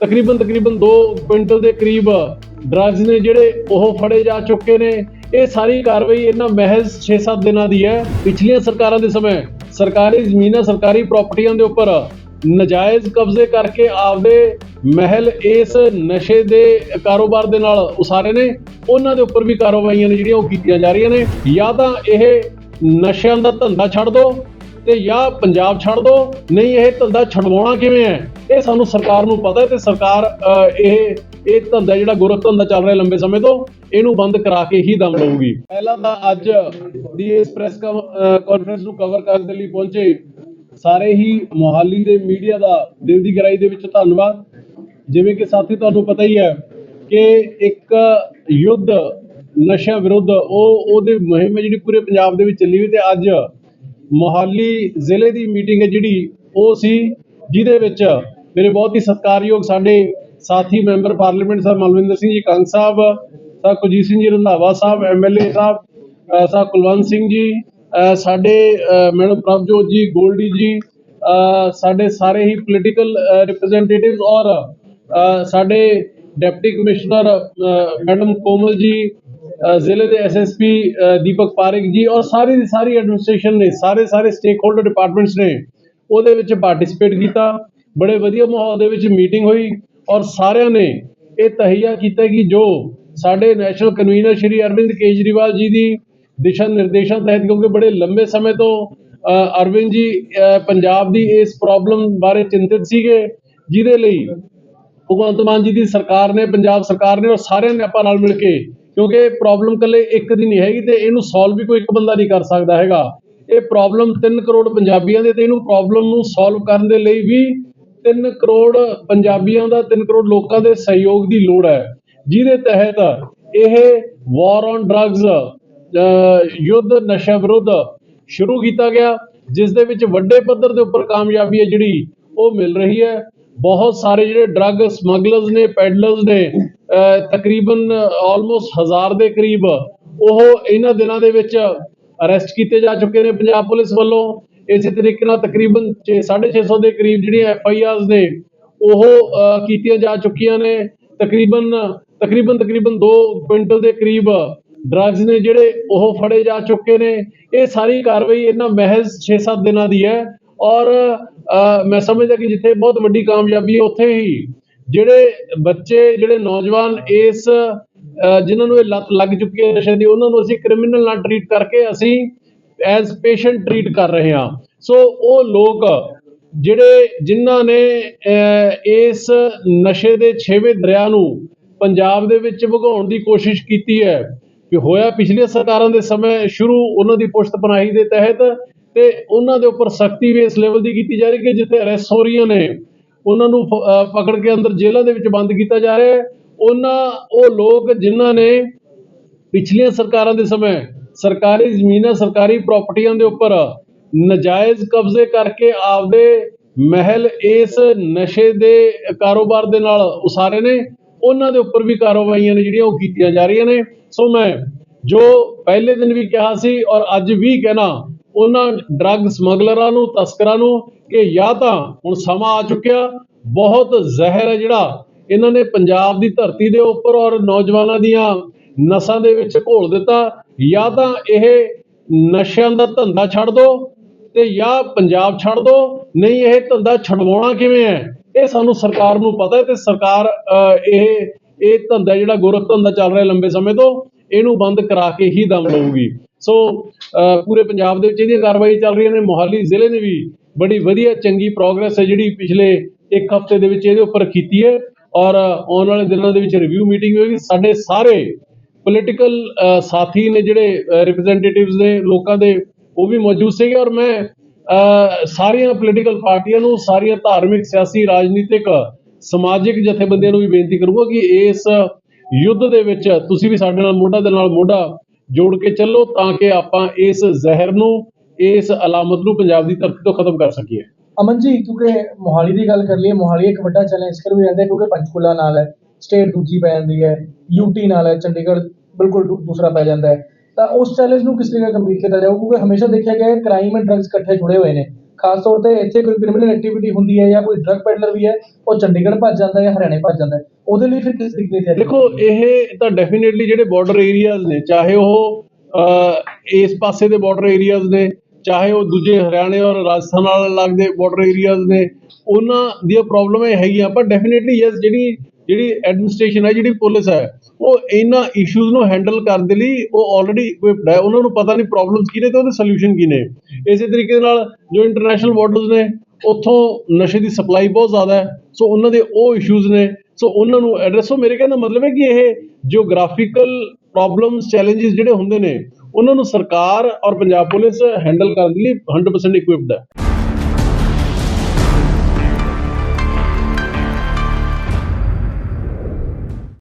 ਤਕਰੀਬਨ ਤਕਰੀਬਨ 2 ਕੁਇੰਟਲ ਦੇ ਕਰੀਬ ਡਰੱਗਸ ਨੇ ਜਿਹੜੇ ਉਹ ਫੜੇ ਜਾ ਚੁੱਕੇ ਨੇ। ਇਹ ਸਾਰੀ ਕਾਰਵਾਈ ਇਹਨਾਂ ਮਹਿਜ਼ 6-7 ਦਿਨਾਂ ਦੀ ਹੈ। ਪਿਛਲੀਆਂ ਸਰਕਾਰਾਂ ਦੇ ਸਮੇਂ ਸਰਕਾਰੀ ਜ਼ਮੀਨਾਂ, ਸਰਕਾਰੀ ਪ੍ਰਾਪਰਟੀਆਂ ਦੇ ਉੱਪਰ ਨਜਾਇਜ਼ ਕਬਜ਼ੇ ਕਰਕੇ ਆਪਦੇ ਮਹਿਲ ਇਸ ਨਸ਼ੇ ਦੇ ਕਾਰੋਬਾਰ ਦੇ ਨਾਲ ਉਸਾਰੇ ਨੇ। ਉਹਨਾਂ ਦੇ ਉੱਪਰ ਵੀ ਕਾਰਵਾਈਆਂ ਨੇ ਜਿਹੜੀਆਂ ਉਹ ਕੀਤੀਆਂ ਜਾ ਰਹੀਆਂ ਨੇ। ਜਾਂ ਤਾਂ ਇਹ ਨਸ਼ਿਆਂ ਦਾ ਧੰਦਾ ਛੱਡ ਦਿਓ ਤੇ ਜਾਂ ਪੰਜਾਬ ਛੱਡ ਦੋ, ਨਹੀਂ, ਇਹ ਧੰਦਾ ਛਡਵਾਉਣਾ ਕਿਵੇਂ ਹੈ? ਇਹ ਸਾਨੂੰ ਸਰਕਾਰ ਨੂੰ ਪਤਾ ਹੈ ਤੇ ਸਰਕਾਰ ਇਹ ਇਹ ਧੰਦਾ ਜਿਹੜਾ ਗੋਰਖ ਧੰਦਾ ਚੱਲ ਰਿਹਾ ਲੰਬੇ ਸਮੇਂ ਤੋਂ, ਇਹਨੂੰ ਬੰਦ ਕਰਾ ਕੇ ਹੀ ਦਮ ਲਊਗੀ। ਪਹਿਲਾਂ ਤਾਂ ਅੱਜ ਦੀ ਇਸ ਪ੍ਰੈਸ ਕਾਨਫਰੰਸ ਨੂੰ ਕਵਰ ਕਰਨ ਦੇ ਲਈ ਪਹੁੰਚੇ ਸਾਰੇ ਹੀ ਮੋਹਾਲੀ ਦੇ ਮੀਡੀਆ ਦਾ ਦਿਲ ਦੀ ਗਹਿਰਾਈ ਦੇ ਵਿੱਚ ਧੰਨਵਾਦ। ਜਿਵੇਂ ਕਿ ਸਾਥੀ ਤੁਹਾਨੂੰ ਪਤਾ ਹੀ ਹੈ ਕਿ ਇੱਕ ਯੁੱਧ ਨਸ਼ਾ ਵਿਰੁੱਧ, ਉਹ, ਉਹਦੇ ਮੁਹਿੰਮ ਹੈ ਜਿਹੜੀ ਪੂਰੇ ਪੰਜਾਬ ਦੇ ਵਿੱਚ ਚੱਲੀ ਹੋਈ ਤੇ ਅੱਜ ਮੋਹਾਲੀ ਜ਼ਿਲ੍ਹੇ ਦੀ ਮੀਟਿੰਗ ਹੈ ਜਿਹੜੀ ਉਹ ਸੀ ਜਿਹਦੇ ਵਿੱਚ ਮੇਰੇ ਬਹੁਤ ਹੀ ਸਤਿਕਾਰਯੋਗ ਸਾਡੇ ਸਾਥੀ member parliament Sahib Malvinder Singh ji Kang Sahib Sahib Kuljit Singh ji Randhawa Sahib MLA Sahib ਅ, ਸਾਹਿਬ ਕੁਲਵੰਤ ਸਿੰਘ ਜੀ ਸਾਡੇ ਮੈਡਮ ਪ੍ਰਭਜੋਤ ਜੀ ਗੋਲਡੀ ਜੀ ਸਾਡੇ ਸਾਰੇ ਹੀ ਪੋਲੀਟੀਕਲ ਰਿਪਰੈਜ਼ੈਂਟੇਟਿਵਸ ਔਰ ਸਾਡੇ ਡਿਪਟੀ ਕਮਿਸ਼ਨਰ ਮੈਡਮ ਕੋਮਲ ਜੀ ਜ਼ਿਲ੍ਹੇ ਦੇ ਐਸਐਸਪੀ ਦੀਪਕ ਪਾਰੇਖ ਜੀ ਔਰ ਸਾਰੀ ਦੀ ਸਾਰੀ ਐਡਮਿਨਿਸਟ੍ਰੇਸ਼ਨ ਨੇ, ਸਾਰੇ ਸਾਰੇ ਸਟੇਕ ਹੋਲਡਰ ਡਿਪਾਰਟਮੈਂਟਸ ਨੇ, ਉਹਦੇ ਵਿੱਚ ਪਾਰਟਿਸਿਪੇਟ ਕੀਤਾ। ਬੜੇ ਵਧੀਆ ਮਾਹੌਲ ਦੇ ਵਿੱਚ ਮੀਟਿੰਗ ਹੋਈ ਔਰ ਸਾਰਿਆਂ ਨੇ ਇਹ ਤਹਈਆ ਕੀਤਾ ਕਿ ਜੋ ਸਾਡੇ ਨੈਸ਼ਨਲ ਕਨਵੀਨਰ ਸ਼੍ਰੀ ਅਰਵਿੰਦ ਕੇਜਰੀਵਾਲ ਜੀ ਦੀ ਦਿਸ਼ਾ ਨਿਰਦੇਸ਼ਾਂ ਤਹਿਤ, ਕਿਉਂਕਿ ਬੜੇ ਲੰਬੇ ਸਮੇਂ ਤੋਂ ਅਰਵਿੰਦ ਜੀ ਪੰਜਾਬ ਦੀ ਇਸ ਪ੍ਰੋਬਲਮ ਬਾਰੇ ਚਿੰਤਿਤ ਸੀਗੇ, ਜਿਹਦੇ ਲਈ ਭਗਵੰਤ ਮਾਨ ਜੀ ਦੀ ਸਰਕਾਰ ਨੇ, ਪੰਜਾਬ ਸਰਕਾਰ ਨੇ ਔਰ ਸਾਰਿਆਂ ਨੇ ਆਪਾਂ ਨਾਲ ਮਿਲ ਕੇ ਕਿਉਂਕਿ ਇਹ ਪ੍ਰੋਬਲਮ ਕੱਲੇ ਇੱਕ ਦੀ ਨਹੀਂ ਹੈਗੀ ਤੇ ਇਹਨੂੰ ਸੋਲਵ ਵੀ ਕੋਈ ਇੱਕ ਬੰਦਾ ਨਹੀਂ ਕਰ ਸਕਦਾ ਹੈਗਾ। ਇਹ ਪ੍ਰੋਬਲਮ 3 ਕਰੋੜ ਪੰਜਾਬੀਆਂ ਦੇ ਤੇ ਇਹਨੂੰ ਪ੍ਰੋਬਲਮ ਨੂੰ ਸੋਲਵ ਕਰਨ ਦੇ ਲਈ ਵੀ 3 ਕਰੋੜ ਪੰਜਾਬੀਆਂ ਦਾ 3 ਕਰੋੜ ਲੋਕਾਂ ਦੇ ਸਹਿਯੋਗ ਦੀ ਲੋੜ ਹੈ। ਜਿਹਦੇ ਤਹਿਤ ਇਹ ਵਾਰ ਔਨ ਡਰੱਗਸ ਯੁੱਧ ਨਸ਼ਾ ਵਿਰੁੱਧ ਸ਼ੁਰੂ ਕੀਤਾ ਗਿਆ, ਜਿਸ ਦੇ ਵਿੱਚ ਵੱਡੇ ਪੱਧਰ ਦੇ ਉੱਪਰ ਕਾਮਯਾਬੀ ਹੈ ਜਿਹੜੀ, ਉਹ ਮਿਲ ਰਹੀ ਹੈ। ਬਹੁਤ ਸਾਰੇ ਜਿਹੜੇ ਡਰੱਗ ਸਮਗਲਰਸ ਨੇ ਪੈਡਲਰਸ ਨੇ ਤਕਰੀਬਨ ਆਲਮੋਸਟ ਹਜ਼ਾਰ ਦੇ ਕਰੀਬ ਉਹ ਇਹਨਾਂ ਦਿਨਾਂ ਦੇ ਵਿੱਚ ਅਰੈਸਟ ਕੀਤੇ ਜਾ ਚੁੱਕੇ ਨੇ ਪੰਜਾਬ ਪੁਲਿਸ ਵੱਲੋਂ। ਇਸੇ ਤਰੀਕੇ ਨਾਲ ਤਕਰੀਬਨ 650 ਦੇ ਕਰੀਬ ਜਿਹੜੀਆਂ ਐਫ ਆਈ ਆਰਸ ਨੇ, ਉਹ ਕੀਤੀਆਂ ਜਾ ਚੁੱਕੀਆਂ ਨੇ। ਤਕਰੀਬਨ ਤਕਰੀਬਨ ਤਕਰੀਬਨ 2 ਕੁਇੰਟਲ ਦੇ ਕਰੀਬ ਡਰੱਗਸ ਨੇ ਜਿਹੜੇ ਉਹ ਫੜੇ ਜਾ ਚੁੱਕੇ ਨੇ। ਇਹ ਸਾਰੀ ਕਾਰਵਾਈ ਇਹਨਾਂ ਮਹਿਜ਼ 6-7 ਦਿਨਾਂ ਦੀ ਹੈ। ਔਰ ਮੈਂ ਸਮਝਦਾ ਕਿ ਜਿੱਥੇ ਬਹੁਤ ਵੱਡੀ ਕਾਮਯਾਬੀ ਹੈ, ਉੱਥੇ ਹੀ ਜਿਹੜੇ ਬੱਚੇ ਜਿਹੜੇ ਨੌਜਵਾਨ ਇਸ ਅ, ਜਿਨ੍ਹਾਂ ਨੂੰ ਇਹ ਲੱਤ ਲੱਗ ਚੁੱਕੀ ਹੈ ਨਸ਼ੇ ਦੀ ਉਹਨਾਂ ਨੂੰ ਅਸੀਂ ਕ੍ਰਿਮੀਨਲ ਨਾਲ ਟਰੀਟ ਕਰਕੇ ਅਸੀਂ ਐਜ਼ ਪੇਸ਼ੈਂਟ ਟਰੀਟ ਕਰ ਰਹੇ ਹਾਂ। ਸੋ ਉਹ ਲੋਕ ਜਿਹੜੇ ਜਿਨ੍ਹਾਂ ਨੇ ਇਸ ਨਸ਼ੇ ਦੇ ਛੇਵੇਂ ਦਰਿਆ ਨੂੰ ਪੰਜਾਬ ਦੇ ਵਿੱਚ ਵਗਾਉਣ ਦੀ ਕੋਸ਼ਿਸ਼ ਕੀਤੀ ਹੈ ਕਿ ਹੋਇਆ ਪਿਛਲੀਆਂ ਸਰਕਾਰਾਂ ਦੇ ਸਮੇਂ ਸ਼ੁਰੂ ਉਹਨਾਂ ਦੀ ਪੁਸ਼ਤ ਪਨਾਹੀ ਦੇ ਤਹਿਤ ਤੇ ਉਹਨਾਂ ਦੇ ਉੱਪਰ ਸਖਤੀ ਵੀ ਇਸ ਲੈਵਲ ਦੀ ਕੀਤੀ ਜਾ ਰਹੀ ਕਿ ਜਿੱਥੇ ਅਰੈਸਟ ਹੋ ਰਹੀਆਂ ਨੇ ਉਹਨਾਂ ਨੂੰ ਫ- ਪਕੜ ਕੇ ਅੰਦਰ ਜੇਲ੍ਹਾਂ ਦੇ ਵਿੱਚ ਬੰਦ ਕੀਤਾ ਜਾ ਰਿਹਾ ਹੈ। ਉਹਨਾਂ, ਉਹ ਲੋਕ ਜਿਨ੍ਹਾਂ ਨੇ ਪਿਛਲੀਆਂ ਸਰਕਾਰਾਂ ਦੇ ਸਮੇਂ ਸਰਕਾਰੀ ਜ਼ਮੀਨਾਂ, ਸਰਕਾਰੀ ਪ੍ਰਾਪਰਟੀਆਂ ਦੇ ਉੱਪਰ ਨਜਾਇਜ਼ ਕਬਜ਼ੇ ਕਰਕੇ ਆਪਦੇ ਮਹਿਲ ਇਸ ਨਸ਼ੇ ਦੇ ਕਾਰੋਬਾਰ ਦੇ ਨਾਲ ਉਸਾਰੇ ਨੇ। ਉਹਨਾਂ ਦੇ ਉੱਪਰ ਵੀ ਕਾਰਵਾਈਆਂ ਨੇ ਜਿਹੜੀਆਂ ਉਹ ਕੀਤੀਆਂ ਜਾ ਰਹੀਆਂ ਨੇ। ਸੋ ਮੈਂ ਜੋ ਪਹਿਲੇ ਦਿਨ ਵੀ ਕਿਹਾ ਸੀ ਔਰ ਅੱਜ ਵੀ ਕਹਿਣਾ ਉਹਨਾਂ ਡਰੱਗ ਸਮਗਲਰਾਂ ਨੂੰ, ਤਸਕਰਾਂ ਨੂੰ ਕਿ ਜਾਂ ਤਾਂ ਹੁਣ ਸਮਾਂ ਆ ਚੁੱਕਿਆ, ਬਹੁਤ ਜ਼ਹਿਰ ਹੈ ਜਿਹੜਾ ਇਹਨਾਂ ਨੇ ਪੰਜਾਬ ਦੀ ਧਰਤੀ ਦੇ ਉੱਪਰ ਔਰ ਨੌਜਵਾਨਾਂ ਦੀਆਂ ਨਸਾਂ ਦੇ ਵਿੱਚ ਘੋਲ ਦਿੱਤਾ। ਜਾਂ ਤਾਂ ਇਹ ਨਸ਼ਿਆਂ ਦਾ ਧੰਦਾ ਛੱਡ ਦਿਓ ਤੇ ਜਾਂ ਪੰਜਾਬ ਛੱਡ ਦਿਓ ਨਹੀਂ ਇਹ ਧੰਦਾ ਛਡਵਾਉਣਾ ਕਿਵੇਂ ਹੈ? ਇਹ ਸਾਨੂੰ ਸਰਕਾਰ ਨੂੰ ਪਤਾ ਹੈ ਤੇ ਸਰਕਾਰ ਇਹ ਇਹ ਧੰਦਾ ਜਿਹੜਾ ਗੋਰਖ ਧੰਦਾ ਚੱਲ ਰਿਹਾ ਲੰਬੇ ਸਮੇਂ ਤੋਂ, ਇਹਨੂੰ ਬੰਦ ਕਰਾ ਕੇ ਹੀ ਦਮ ਲਊਗੀ। ਸੋ ਪੂਰੇ ਪੰਜਾਬ ਦੇ ਵਿੱਚ ਇਹਦੀਆਂ ਕਾਰਵਾਈ ਚੱਲ ਰਹੀਆਂ ਨੇ। ਮੋਹਾਲੀ ਜ਼ਿਲ੍ਹੇ ਨੇ ਵੀ ਬੜੀ ਵਧੀਆ, ਚੰਗੀ ਪ੍ਰੋਗਰੈਸ ਹੈ ਜਿਹੜੀ ਪਿਛਲੇ ਇੱਕ ਹਫ਼ਤੇ ਦੇ ਵਿੱਚ ਇਹਦੇ ਉੱਪਰ ਕੀਤੀ ਹੈ। ਔਰ ਆਉਣ ਵਾਲੇ ਦਿਨਾਂ ਦੇ ਵਿੱਚ ਰਿਵਿਊ ਮੀਟਿੰਗ ਹੋਏਗੀ। ਸਾਡੇ ਸਾਰੇ ਪੋਲੀਟੀਕਲ ਸਾਥੀ ਨੇ ਜਿਹੜੇ ਰਿਪਰੈਜ਼ੈਂਟੇਟਿਵਸ ਨੇ, ਲੋਕਾਂ ਦੇ, ਉਹ ਵੀ ਮੌਜੂਦ ਸੀਗੇ। ਔਰ ਮੈਂ ਸਾਰੀਆਂ ਪੋਲੀਟੀਕਲ ਪਾਰਟੀਆਂ ਨੂੰ, ਸਾਰੀਆਂ ਧਾਰਮਿਕ, ਸਿਆਸੀ, ਰਾਜਨੀਤਿਕ, ਸਮਾਜਿਕ ਜਥੇਬੰਦੀਆਂ ਨੂੰ ਵੀ ਬੇਨਤੀ ਕਰੂੰਗਾ ਕਿ ਇਸ ਯੁੱਧ ਦੇ ਵਿੱਚ ਤੁਸੀਂ ਵੀ ਸਾਡੇ ਨਾਲ ਮੋਢਾ ਦੇ ਨਾਲ ਮੋਢਾ ਜੋੜ ਕੇ ਚੱਲੋ ਤਾਂ ਕਿ ਆਪਾਂ ਇਸ ਜ਼ਹਿਰ ਨੂੰ, ਇਸ ਅਲਾਮਤ ਨੂੰ ਪੰਜਾਬ ਦੀ ਧਰਤੀ ਤੋਂ ਖਤਮ ਕਰ ਸਕੀਏ। ਅਮਨ ਜੀ, ਕਿਉਂਕਿ ਮੋਹਾਲੀ ਦੀ ਗੱਲ ਕਰ ਲਈਏ, ਮੋਹਾਲੀ ਇੱਕ ਵੱਡਾ ਚੈਲੰਜ ਇਸ ਕਰ ਵੀ ਰਹਿੰਦਾ ਕਿਉਂਕਿ ਪੰਚਕੂਲਾ ਨਾਲ ਹੈ ਸਟੇਟ ਦੂਜੀ ਪੈ ਜਾਂਦੀ ਹੈ ਯੂਟੀ ਨਾਲ ਹੈ, ਚੰਡੀਗੜ੍ਹ ਬਿਲਕੁਲ ਦੂ- ਦੂਸਰਾ ਪੈ ਜਾਂਦਾ ਹੈ। ਤਾਂ ਉਸ ਚੈਲੰਜ ਨੂੰ ਕਿਸ ਤਰੀਕੇ ਕੰਪਲੀਟ ਕੀਤਾ ਜਾਊ? ਕਿਉਂਕਿ ਹਮੇਸ਼ਾ ਦੇਖਿਆ ਗਿਆ ਹੈ ਕ੍ਰਾਈਮ ਐਂਡ ਡਰੱਗਸ ਇਕੱਠੇ ਜੁੜੇ ਹੋਏ ਨੇ। ਖਾਸ ਤੌਰ ਤੇ ਇੱਥੇ ਕੋਈ ਕ੍ਰਿਮੀਨਲ ਐਕਟੀਵਿਟੀ ਹੁੰਦੀ ਹੈ ਜਾਂ ਕੋਈ ਡਰਗ ਪੈਡਲਰ ਵੀ ਹੈ, ਉਹ ਚੰਡੀਗੜ੍ਹ ਭੱਜ ਜਾਂਦਾ ਹੈ ਜਾਂ ਹਰਿਆਣੇ ਭੱਜ ਜਾਂਦਾ ਹੈ। ਉਹਦੇ ਲਈ ਫਿਰ ਕਿਸ ਤਰੀਕੇ ਦੀ ਤਿਆਰੀ ਦੇਖੋ, ਇਹ ਤਾਂ ਡੈਫੀਨਿਟਲੀ ਜਿਹੜੇ ਬਾਰਡਰ ਏਰੀਆਜ਼ ਨੇ, ਚਾਹੇ ਉਹ ਇਸ ਪਾਸੇ ਦੇ ਬਾਰਡਰ ਏਰੀਆਜ਼ ਨੇ, ਚਾਹੇ ਉਹ ਦੂਜੇ ਹਰਿਆਣੇ ਔਰ ਰਾਜਸਥਾਨ ਨਾਲ ਲੱਗਦੇ ਬਾਰਡਰ ਏਰੀਆਜ਼ ਨੇ, ਉਹਨਾਂ ਦੀਆਂ ਪ੍ਰੋਬਲਮ ਇਹ ਹੈਗੀਆਂ ਪਰ ਡੈਫੀਨਿਟਲੀ ਯੈਸ ਜਿਹੜੀ ਜਿਹੜੀ ਐਡਮਿਨਿਸਟ੍ਰੇਸ਼ਨ ਹੈ, ਜਿਹੜੀ ਪੁਲਿਸ ਹੈ ਉਹ ਇਹਨਾਂ ਇਸ਼ੂਜ਼ ਨੂੰ ਹੈਂਡਲ ਕਰਨ ਦੇ ਲਈ ਉਹ ਆਲਰੇਡੀ ਇਕਵਿਪਡ ਹੈ। ਉਹਨਾਂ ਨੂੰ ਪਤਾ ਨਹੀਂ ਪ੍ਰੋਬਲਮਸ ਕੀ ਨੇ ਤੇ ਉਹਦੇ ਸੋਲੂਸ਼ਨ ਕੀ ਨੇ। ਇਸੇ ਤਰੀਕੇ ਨਾਲ ਜੋ ਇੰਟਰਨੈਸ਼ਨਲ ਬਾਰਡਰਸ ਨੇ, ਉੱਥੋਂ ਨਸ਼ੇ ਦੀ ਸਪਲਾਈ ਬਹੁਤ ਜ਼ਿਆਦਾ ਹੈ। ਸੋ ਉਹਨਾਂ ਦੇ ਉਹ ਇਸ਼ੂਜ਼ ਨੇ। ਸੋ ਉਹਨਾਂ ਨੂੰ ਐਡਰੈਸ ਹੋ ਮੇਰੇ ਕਹਿਣ ਦਾ ਮਤਲਬ ਹੈ ਕਿ ਇਹ ਜਿਓਗ੍ਰਾਫੀਕਲ ਪ੍ਰੋਬਲਮਸ ਚੈਲੰਜਸ ਜਿਹੜੇ ਹੁੰਦੇ ਨੇ, ਉਹਨਾਂ ਨੂੰ ਸਰਕਾਰ ਔਰ ਪੰਜਾਬ ਪੁਲਿਸ ਹੈਂਡਲ ਕਰਨ ਦੇ ਲਈ 100% ਇਕਵਿਪਡ ਹੈ।